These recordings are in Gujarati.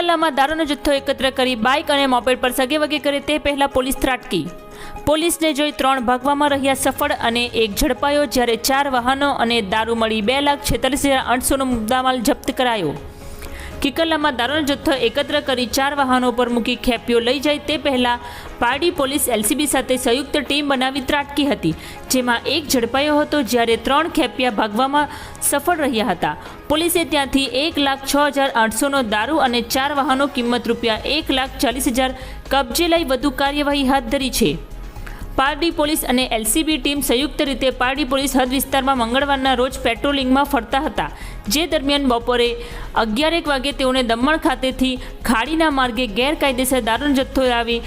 કિકલામાં દારૂનો જથ્થો એકત્ર કરી બાઇક અને મોપેડ પર સગેવગે કરે તે પહેલાં પોલીસ ત્રાટકી. પોલીસને જોઈ ત્રણ ભાગવામાં રહ્યા સફળ અને એક ઝડપાયો જ્યારે ચાર વાહનો અને દારૂ મળી બે લાખ છેતાલીસ હજાર આઠસોનો મુદ્દામાલ જપ્ત કરાયો. કિકલામાં દારૂનો જથ્થો એકત્ર કરી ચાર વાહનો પર મૂકી ખેપીઓ લઈ જાય તે પહેલાં પારડી પોલીસ એલસીબી સાથે સંયુક્ત ટીમ બનાવી ત્રાટકી હતી, જેમાં એક ઝડપાયો હતો જ્યારે ત્રણ ખેપિયા ભાગવામાં સફળ રહ્યા હતા. પોલીસે ત્યાંથી એક લાખ છ હજાર આઠસોનો દારૂ અને ચાર વાહનો કિંમત રૂપિયા એક લાખ ચાલીસ હજાર કબજે લઈ વધુ કાર્યવાહી હાથ ધરી છે. પારડી પોલીસ અને એલસીબી ટીમ સંયુક્ત રીતે પારડી પોલીસ હદ વિસ્તારમાં મંગળવારના રોજ પેટ્રોલિંગમાં ફરતા હતા. જે દરમિયાન બપોરે અગિયારેક વાગે તેઓને દમણ ખાતેથી ખાડીના માર્ગે ગેરકાયદેસર દારૂનો જથ્થો આવી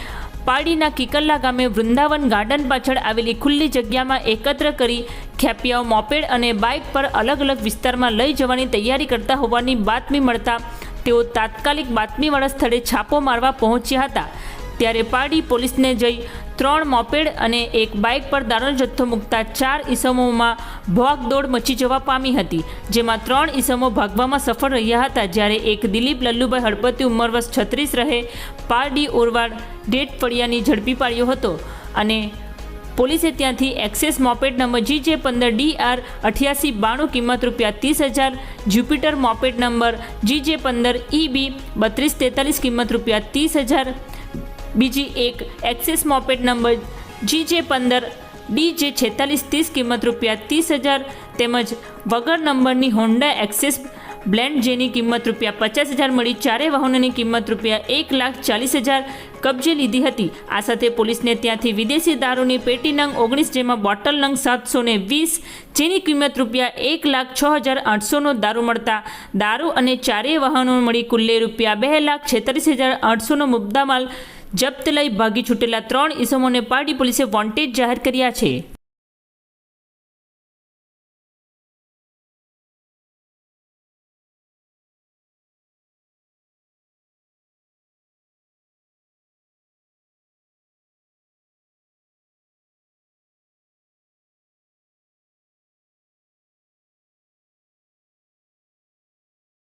પારડીના કિકલ્લા ગામે વૃંદાવન ગાર્ડન પાછળ આવેલી ખુલ્લી જગ્યામાં એકત્ર કરી ખેપિયાઓ, મોપેડ અને બાઇક પર અલગ અલગ વિસ્તારમાં લઈ જવાની તૈયારી કરતા હોવાની બાતમી મળતા તેઓ તાત્કાલિક બાતમીવાળા સ્થળે છાપો મારવા પહોંચ્યા હતા. ત્યારે પારડી પોલીસને જઈ ત્રણ મોપેડ અને એક બાઇક પર દારૂનો જથ્થો મૂકતા ચાર ઈસમોમાં ભાગદોડ મચી જવા પામી હતી, જેમાં ત્રણ ઈસમો ભાગવામાં સફળ રહ્યા હતા જ્યારે એક દિલીપ લલ્લુભાઈ હળપતિ ઉંમર વર્ષ છત્રીસ રહે, પારડી ઓરવાડ ડેટ ફળિયાની ઝડપી પાડ્યો હતો અને પોલીસે ત્યાંથી એક્સેસ મોપેડ નંબર જી જે પંદર ડી આર અઠ્યાસી બાણું કિંમત રૂપિયા ત્રીસ હજાર જ્યુપિટર મોપેડ નંબર જી જે પંદર ઈ બી બત્રીસ તેતાલીસ કિંમત રૂપિયા ત્રીસ હજાર બીજી એક એક્સિસ મોપેટ નંબર જી જે પંદર ડી જે છેતાલીસ ત્રીસ કિંમત રૂપિયા ત્રીસ હજાર તેમજ વગર નંબરની હોન્ડા એક્સેસ બ્લેન્ડ જેની કિંમત રૂપિયા પચાસ હજાર મળી ચારે વાહનોની કિંમત રૂપિયા એક લાખ ચાલીસ હજાર કબજે લીધી હતી. આ સાથે પોલીસને ત્યાંથી વિદેશી દારૂની પેટી નંગ ઓગણીસ જેમાં બોટલ નંગ સાતસો ને વીસ જેની કિંમત રૂપિયા એક લાખ છ હજાર આઠસોનો દારૂ મળતા દારૂ અને ચારેય વાહનો મળી કુલ્લે રૂપિયા બે લાખ છેતાલીસ હજાર આઠસોનો મુદ્દામાલ જપ્ત લઈ ભાગી છૂટેલા ત્રણ ઇસમોને પારડી પોલીસે વોન્ટેડ જાહેર કર્યા છે.